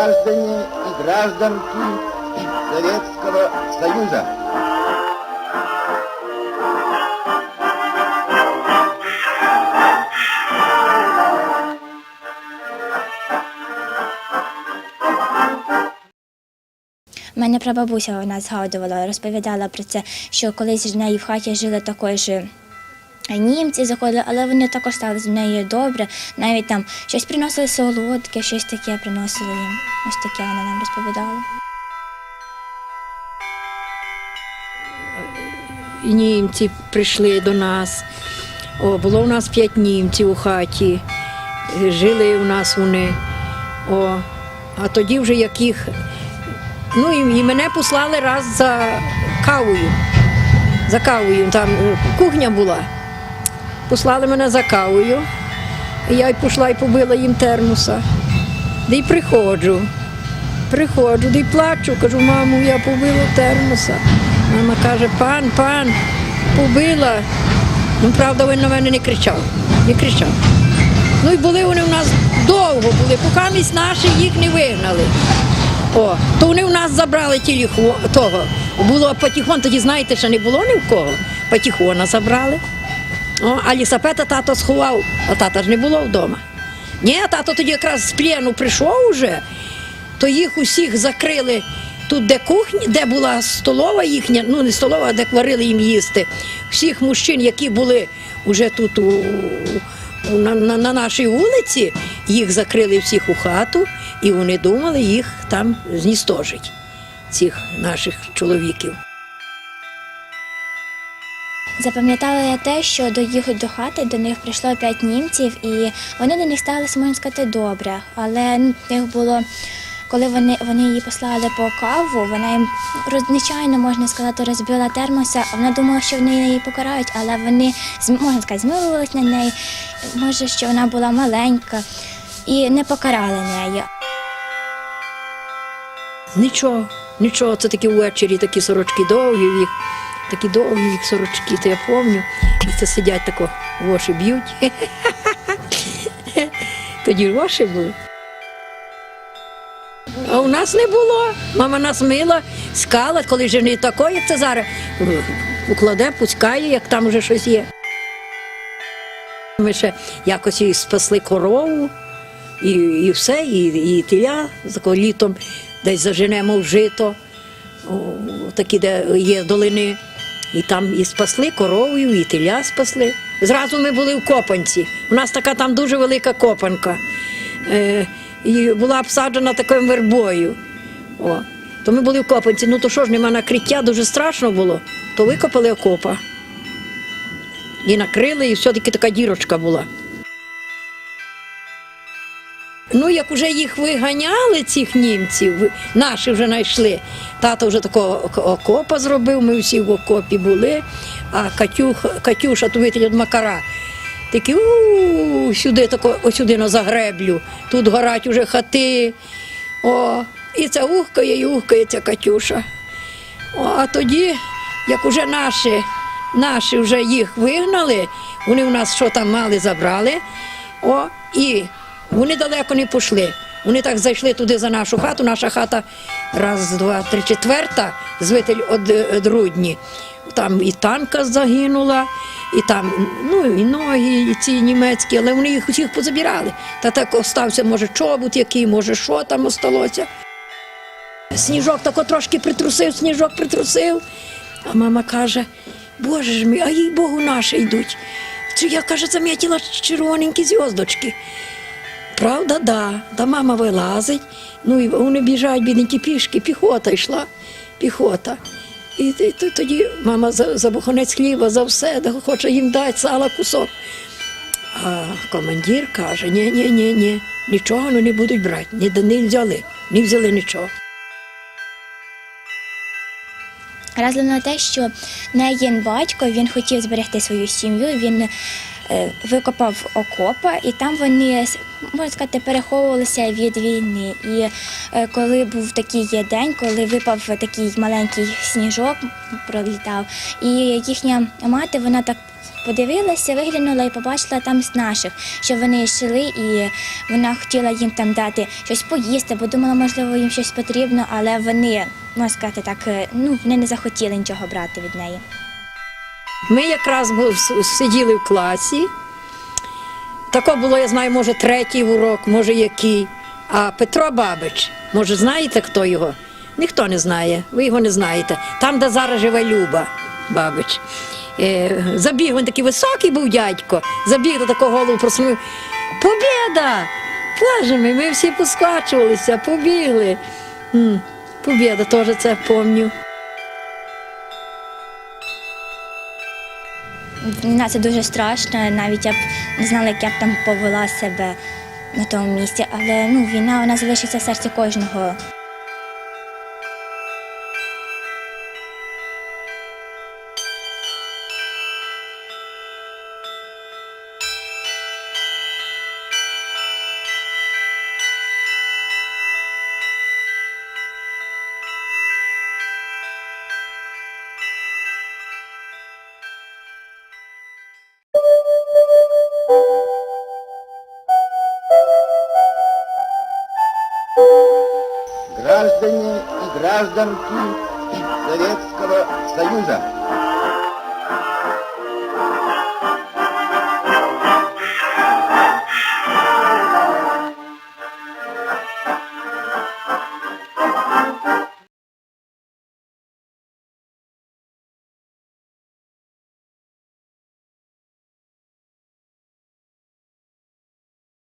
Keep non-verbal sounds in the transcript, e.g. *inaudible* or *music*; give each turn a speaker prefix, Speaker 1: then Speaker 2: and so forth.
Speaker 1: граждане и гражданки Советского Союза.
Speaker 2: Мене прабабуся вона згадувала, розповідала про це, що колись в неї в хаті жили також німці заходили, але вони також ставилися до неї добре. Навіть там щось приносили солодке, щось таке приносили їм. Ось таке вона нам розповідала.
Speaker 3: німці прийшли до нас. О, було у нас п'ять німців у хаті. Жили у нас вони. О, а тоді вже як їх. Ну і, мене послали раз за кавою. За кавою. Там кухня була. Послали мене за кавою. Я й пішла і побила їм термоса. Де й приходжу. Приходжу, де й плачу, кажу, маму, я побила термоса. Мама каже, пан, пан, побила. Ну, правда, він на мене не кричав. Не кричав. Ну і були вони в нас довго були, поки місь наші їх не вигнали. О, то вони в нас забрали телефон того. Було патіхон, тоді знаєте, що не було ні в кого. Патіхона забрали. О, а лісапета тато сховав, а тата ж не було вдома. Ні, тато тоді якраз з плену прийшов уже, то їх усіх закрили тут, де кухня, де була столова їхня, ну не столова, а де варили їм їсти. Всіх мужчин, які були вже тут у- на, на, на нашій вулиці, їх закрили всіх у хату, і вони думали їх там зністожить, цих наших чоловіків.
Speaker 2: Запам'ятала я те, що до їх до хати до них прийшло п'ять німців, і вони до них ставилися, можна сказати, добре. Але в було, коли вони, вони її послали по каву, вона їм нечайно, можна сказати, розбила термоса, вона думала, що вони її покарають, але вони можна сказати, змилувались на неї. Може, що вона була маленька і не покарали неї.
Speaker 3: Нічого, нічого, це такі ввечері, такі сорочки довгі їх, такі довгі їх сорочки, то я пам'ятаю. І це сидять тако, воші б'ють. *laughs* Тоді воші були. А у нас не було. Мама нас мила, скала, коли вже такої, як це зараз. Укладе, пускає, як там вже щось є. Ми ще якось і спасли корову, і, і все, і, і за літом десь заженемо в жито, такі, де є долини. І там і спасли коровою, і теля спасли. Зразу ми були в Копанці. У нас така там дуже велика копанка. Е, і була обсаджена такою вербою. О. То ми були в Копанці. Ну то що ж, нема накриття, дуже страшно було. То викопали окопа. І накрили, і все-таки така дірочка була. Ну, як вже їх виганяли, цих німців, наші вже знайшли. Тато вже такого окопа зробив, ми всі в окопі були, а Катюх, Катюша, витягнув від макара. Такі у сюди, тако, ось сюди на загреблю. Тут горять уже хати. О, і це ухкає, і ухкає ця Катюша. О, а тоді, як уже наші, наші вже їх вигнали, вони в нас що там мали, забрали. О, і вони далеко не пішли. Вони так зайшли туди за нашу хату. Наша хата раз, два, три, четверта, звитель од, Рудні. Там і танка загинула, і там ну, і ноги, і ці німецькі, але вони їх усіх позабирали. Та так остався, може, чобут який, може, що там осталося. Сніжок тако трошки притрусив, сніжок притрусив. А мама каже, Боже ж мій, а їй Богу наші йдуть. Це я каже, замітила червоненькі зв'язочки. Правда, да. Та мама вилазить. Ну і вони біжать, бідненькі пішки, піхота йшла, піхота. І, т- т- тоді мама за, за буханець хліба, за все, да хоче їм дати сала кусок. А командир каже: ні, ні, ні, ні, нічого ну, не будуть брати, не, не взяли, не взяли нічого.
Speaker 2: Разом на те, що неї батько він хотів зберегти свою сім'ю. Він викопав окопа, і там вони можна сказати, переховувалися від війни. І е, коли був такий день, коли випав такий маленький сніжок, пролітав, і їхня мати вона так. Подивилася, виглянула і побачила там з наших, що вони йшли, і вона хотіла їм там дати щось поїсти, бо думала, можливо, їм щось потрібно, але вони, можна сказати так, е, ну вони не захотіли нічого брати від неї.
Speaker 3: Ми якраз сиділи в класі. Тако було, я знаю, може, третій урок, може який. А Петро Бабич, може, знаєте, хто його? Ніхто не знає, ви його не знаєте. Там, де зараз живе Люба Бабич. Е, забіг, він такий високий був дядько, забіг до такого голову просунув. Побєда! Боже мій, ми всі поскачувалися, побігли. М, Побєда, теж це пам'ятаю.
Speaker 2: Війна це дуже страшно, навіть я б не знала, як я б там повела себе на тому місці. Але ну, війна вона залишиться в серці кожного.
Speaker 1: Граждане и гражданки Советского Союза.